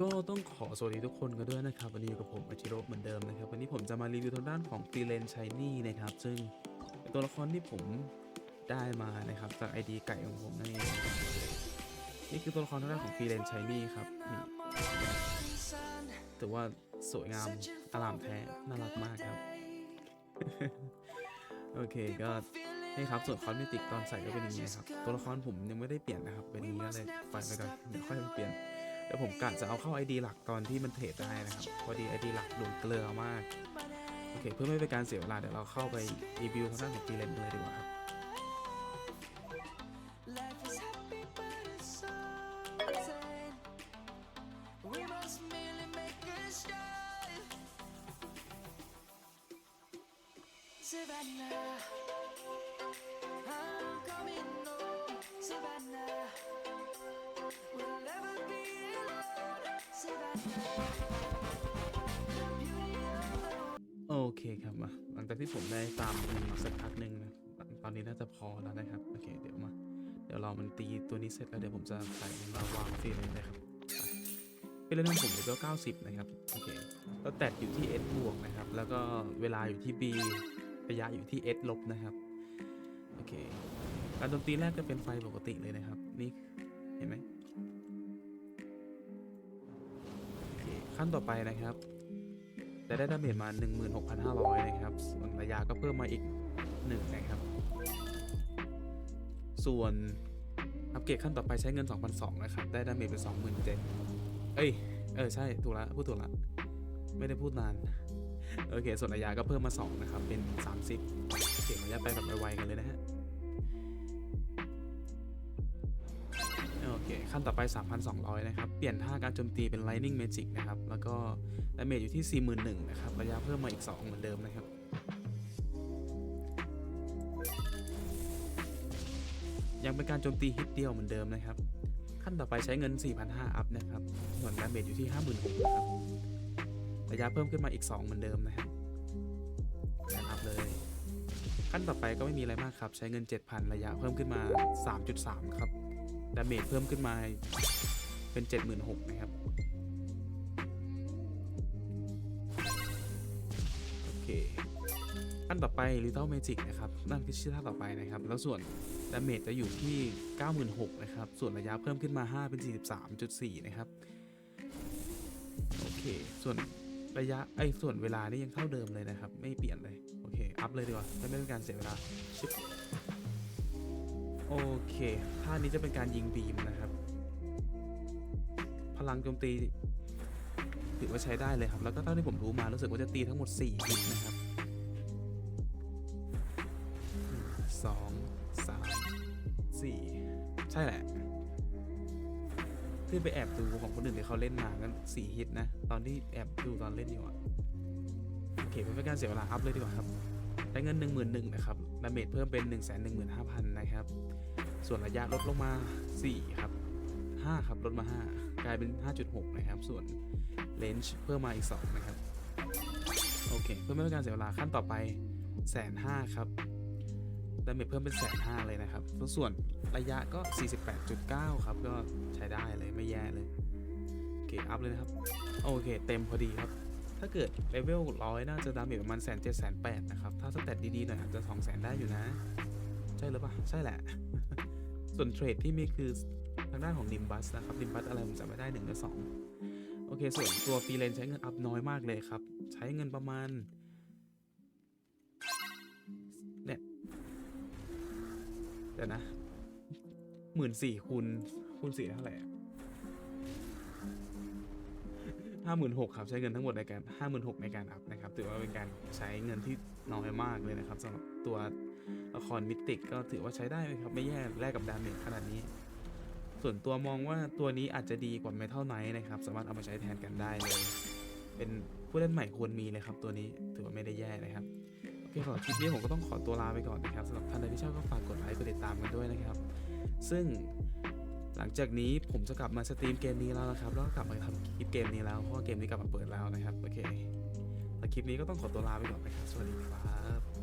ก็ต้องขอสวัสดีทุกคนกันด้วยนะครับวันนี้อยู่กับผมอาชิโร่เหมือนเดิมนะครับวันนี้ผมจะมารีวิวทางด้านของฟีเลนชายนี่นะครับ ซึ่งเป็นตัวละครที่ผมได้มานะครับจากไอดีไก่ของผมนั่นเองนี่คือตัวละครทางด้านของฟีเลนชายนี่ครับนี่ถือว่าสวยงามอลามแท้น่ารักมากครับ โอเคก็นี่ครับส่วนคอสเมติกตอนใส่ก็เป็นอย่างนี้ครับตัวละครผมยังไม่ได้เปลี่ยนนะครับเป็นอย่างนี้ก็เลยปล่อยไปก่อนเดี๋ยวค่อยมาเปลี่ยน เดี๋ยวผมกะจะเอาเข้า ID หลักตอนที่มันเทรดได้นะครับ พอดี ID หลักโดนเกลือมาก โอเค เพื่อไม่เป็นการเสียเวลา เดี๋ยวเราเข้าไปรีวิวทางด้านของฟรีเลนเลยดีกว่าครับ Life โอเคครับมาหลังจากที่ผมได้ตามดูสักพักหนึ่งนะตอนนี้น่าจะพอแล้วนะครับ โอเค เดี๋ยวมา เดี๋ยวเรามันตีตัวนี้เสร็จแล้วเดี๋ยวผมจะใส่มาวางฟรีเลยนเลยครับฟรีเลนของผมเลเวล90 นะครับ โอเคแล้วแตดอยู่ที่ S บวกนะครับ แล้วก็เวลาอยู่ที่ B ระยะอยู่ที่ S ลบนะครับ โอเคการโจมตีแรกก็เป็นไฟปกติเลยนะครับ นี่เห็นไหม ขั้นต่อไปนะครับ จะได้ดาเมจมา 16,500 นะครับ ส่วนระยะก็เพิ่มมาอีก 1 นะครับ ส่วนอัปเกรดขั้นต่อไปใช้เงิน 2,200 นะครับ ได้ดาเมจเป็น 27,000 เอ้ย เออ ใช่ ถูกละ พูดถูกละ ไม่ได้พูดนาน โอเค ส่วนระยะก็เพิ่มมา 2 นะครับ เป็น 30 เก็บระยะไปแบบไวๆกันเลยนะฮะ เคขั้นต่อไป 3,200 นะครับ เปลี่ยนท่าการโจมตีเป็น Lightning Magic นะครับ แล้วก็ดาเมจอยู่ที่ 41,000นะครับ ระยะเพิ่มมาอีก 2 เหมือนเดิมนะครับยังเป็นการโจมตีฮิตเดียวเหมือนเดิมนะครับ ขั้นต่อไปใช้เงิน 4,500 อัพนะครับ ส่วนดาเมจอยู่ที่ 56,000นะครับ ระยะเพิ่มขึ้นมาอีก 2 เหมือนเดิมนะครับแนะนำเลย ขั้นต่อไปก็ไม่มีอะไรมากครับ ใช้เงิน 7,000 ระยะเพิ่มขึ้นมา 3.3 ครับ ดาเมจเพิ่มขึ้นมาเป็น 76,000นะครับ โอเคขั้นต่อไป Little Magic นะครับ นั่นคือชื่อท่าต่อไปนะครับ แล้วส่วนดาเมจจะอยู่ที่ 96,000นะครับ ส่วนระยะเพิ่มขึ้นมา 5 เป็น 43.4 นะครับ โอเค ส่วนระยะไอ้ส่วนเวลานี่ยังเท่าเดิมเลยนะครับ ไม่เปลี่ยนเลย โอเค อัพเลยดีกว่าไม่เป็นการเสียเวลาชึบ โอเคท่านี้จะเป็นการยิงบีมนะครับ พลังโจมตีถือว่าใช้ได้เลยครับ แล้วก็เท่าที่ผมรู้มารู้สึกว่าจะตีทั้งหมด4ฮิตนะครับสองสามสี่ใช่แหละที่ไปแอบดูของคนอื่นที่เขาเล่นมากันสี่ฮิตนะ ตอนที่แอบดูตอนเล่นอยู่อะโอเคเป็นการเสียเวลาอัพเลยดีกว่าครับ ได้เงิน1 1 0 0 0นะครับ ดาเมจเพิ่มเป็น 1 1 5 0 0 0 นะครับ ส่วนระยะลดลงมา 4 ครับ 5 ครับ ลดมา 5 กลายเป็น 5.6 นะครับ ส่วนเลนจ์เพิ่มมาอีก 2 นะครับ โอเค เพื่อไม่ให้การเสียเวลาขั้นต่อไปแสนห้าครับดาเมจเพิ่มเป็นแสนห้าเลยนะครับ ส่วนระยะก็ 48.9 ครับ ก็ใช้ได้เลยไม่แย่เลย โอเค อัพเลยนะครับ โอเค เต็มพอดีครับ ถ้าเกิดเลเวลร้อยน่าจะดาเมจประมาณแสนเจ็ดแสนแปดนะครับ ถ้าสเตตดีๆหน่อยอาจจะสองแสนได้อยู่นะ ใช่หรือเปล่า ใช่แหละ ส่วนเทรดที่มีคือทางด้านของนิมบัสนะครับนิมบัสอะไรผมจำไม่ได้หนึ่งหรือสองโอเค ส่วนตัวฟรีเลนใช้เงินอัพน้อยมากเลยครับ ใช้เงินประมาณเนี่ยเดี๋ยวนะหมื่นสี่คูณคูณสี่เท่าไหร่ ห้าหมื่นหกครับใช้เงินทั้งหมดในการห้าหมื่นหกในการอัพนะครับถือว่าเป็นการใช้เงินที่น้อยมากเลยนะครับสำหรับตัวละครมิติกก็ถือว่าใช้ได้เลยครับไม่แย่แลกกับดาเมจขนาดนี้ ส่วนตัวมองว่าตัวนี้อาจจะดีกว่าเมทัลไนท์นะครับสามารถเอามาใช้แทนกันได้เลย เป็นผู้เล่นใหม่ควรมีเลยครับตัวนี้ถือว่าไม่ได้แย่นะครับโอเคสำหรับคลิปนี้ผมก็ต้องขอตัวลาไปก่อนนะครับสำหรับท่านใดที่ชอบก็ฝากกดไลค์กดติดตามกันด้วยนะครับ ซึ่ง หลังจากนี้ผมจะกลับมาสตรีมเกมนี้แล้วนะครับ แล้วก็กลับมาทำคลิปเกมนี้แล้วเพราะว่าเกมนี้กลับมาเปิดแล้วนะครับ โอเคแล้วคลิปนี้ก็ต้องขอตัวลาไปก่อนนะครับ สวัสดีครับ